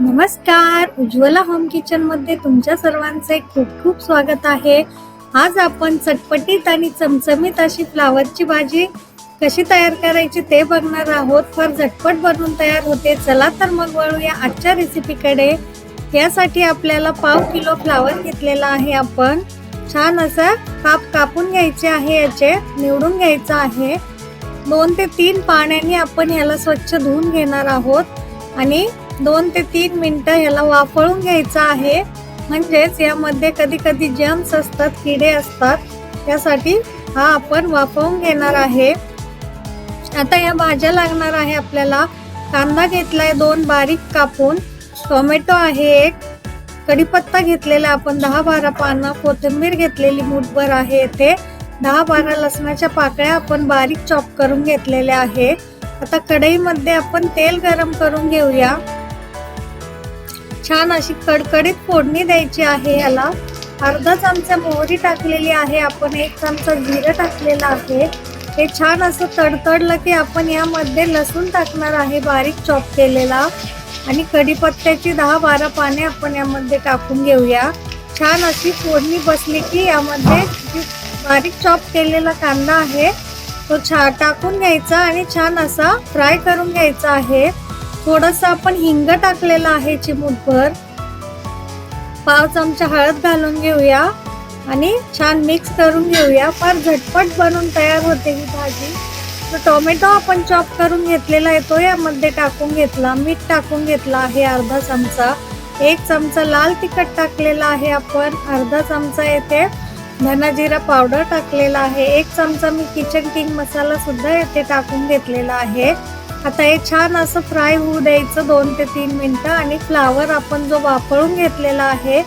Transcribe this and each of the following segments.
नमस्कार. उज्ज्वला होम किचनमध्ये तुमच्या सर्वांचे खूप खूप स्वागत आहे. आज आपण चटपटीत आणि चमचमीत अशी फ्लावरची भाजी कशी तयार करायची ते बघणार आहोत. फार झटपट बनवून तयार होते. चला तर मग वळूया आजच्या रेसिपीकडे यासाठी आपल्याला पाव किलो फ्लावर घेतलेला आहे आपण. छान असा काप कापून घ्यायचे आहे याचे निवडून घ्यायचं आहे. दोन ते तीन पाण्याने आपण ह्याला स्वच्छ धुवून घेणार आहोत. आणि दोन ते तीन मिनटं याला वाफळून घ्यायचं आहे. म्हणजेच यामध्ये कधी कधी जम्स असतात किडे असतात. त्यासाठी हा आपण वाफवून घेणार आहे. आता या भाज्या लागणार आहे आपल्याला. कांदा घेतलाय दोन बारीक कापून. टोमॅटो आहे एक. कढीपत्ता घेतलेला आपण दहा बारा पानं. कोथिंबीर घेतलेली मुठभर आहे येथे. दहा बारा लसणाच्या पाकळ्या आपण बारीक चॉप करून घेतलेल्या आहे. आता कढईमध्ये आपण तेल गरम करून घेऊया. छान अशी कडकडीत फोडणी द्यायची आहे याला. अर्धा चमचा मोहरी टाकलेली आहे. आपण एक चमचा जिरं टाकलेलं आहे. हे छान असं तडतडलं की आपण यामध्ये लसूण टाकणार आहे बारीक चॉप केलेला. आणि कढीपत्त्याची दहा बारा पाने आपण यामध्ये टाकून घेऊया. छान अशी फोडणी बसली की यामध्ये बारीक चॉप केलेला कांदा आहे तो छा टाकून घ्यायचा आणि छान असा फ्राय करून घ्यायचा आहे. थोडस आपण हिंग टाकलेला आहे चिमूटभर. पाव चमचा हळद घालून घेऊया आणि छान मिक्स करून घेऊया. फार झटपट बनून तयार होते ही भाजी. तर टोमॅटो आपण चॉप करून घेतलेला आहे तो यामध्ये टाकून घेतला. मीठ टाकून घेतला आहे अर्धा चमचा. एक चमचा लाल तिखट टाकलेला आहे आपण. अर्धा चमचा येथे धनाजिरा पावडर टाकलेला आहे. एक चमचा मी किचन किंग मसाला सुद्धा येथे टाकून घेतलेला आहे. आता हे छान असं फ्राय होऊ द्यायचं दोन ते तीन मिनटं आणि फ्लावर आपण जो वापरून घेतलेला आहे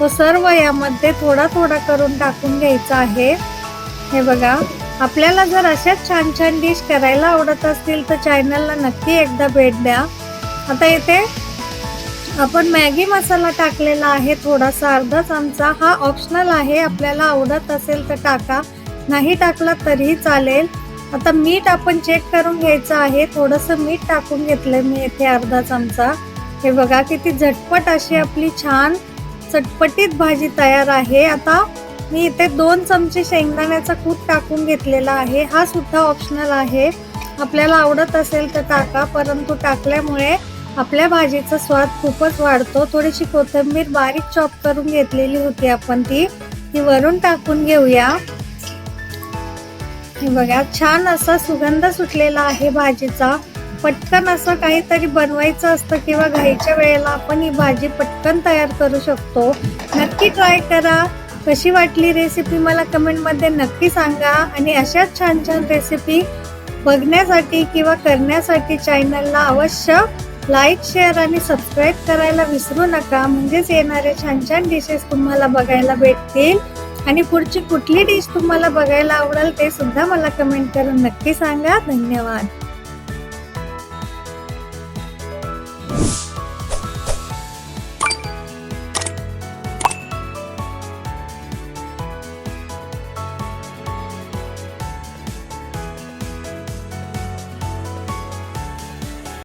तो सर्व यामध्ये थोडा थोडा करून टाकून घ्यायचा आहे. हे बघा आपल्याला जर अशाच छान छान डिश करायला आवडत असतील तर चॅनलला नक्की एकदा भेट द्या. आता इथे आपण मॅगी मसाला टाकलेला आहे थोडासा अर्धा चमचा हा ऑप्शनल आहे आपल्याला आवडत असेल तर टाका. नाही टाकला तरीही चालेल. आता मीठ आपण चेक करून घ्यायचं आहे. थोडंसं मीठ टाकून घेतलं मी येथे अर्धा चमचा. हे बघा किती झटपट अशी आपली छान चटपटीत भाजी तयार आहे. आता मी इथे दोन चमचे शेंगदाण्याचा कूट टाकून घेतलेला आहे. हा सुद्धा ऑप्शनल आहे. आपल्याला आवडत असेल तर टाका परंतु टाकल्यामुळे आपल्या भाजीचा स्वाद खूपच वाढतो. थोडीशी कोथिंबीर बारीक चॉप करून घेतलेली होती आपण ती. ती वरून टाकून घेऊया. हे बघा छान असा सुगंध सुटलेला आहे भाजीचा. पटकन असं काहीतरी बनवायचं असतं किंवा घाईच्या वेळेला आपण ही भाजी पटकन तयार करू शकतो. नक्की ट्राय करा. कशी वाटली रेसिपी मला कमेंटमध्ये नक्की सांगा. आणि अशाच छान छान रेसिपी बघण्यासाठी किंवा करण्यासाठी चॅनलला अवश्य लाईक शेअर आणि सबस्क्राईब करायला विसरू नका. म्हणजेच येणारे छान छान डिशेस तुम्हाला बघायला भेटतील. आणि पुढची कुठली डिश तुम्हाला बघायला आवडेल ते सुद्धा मला कमेंट करून नक्की सांगा. धन्यवाद.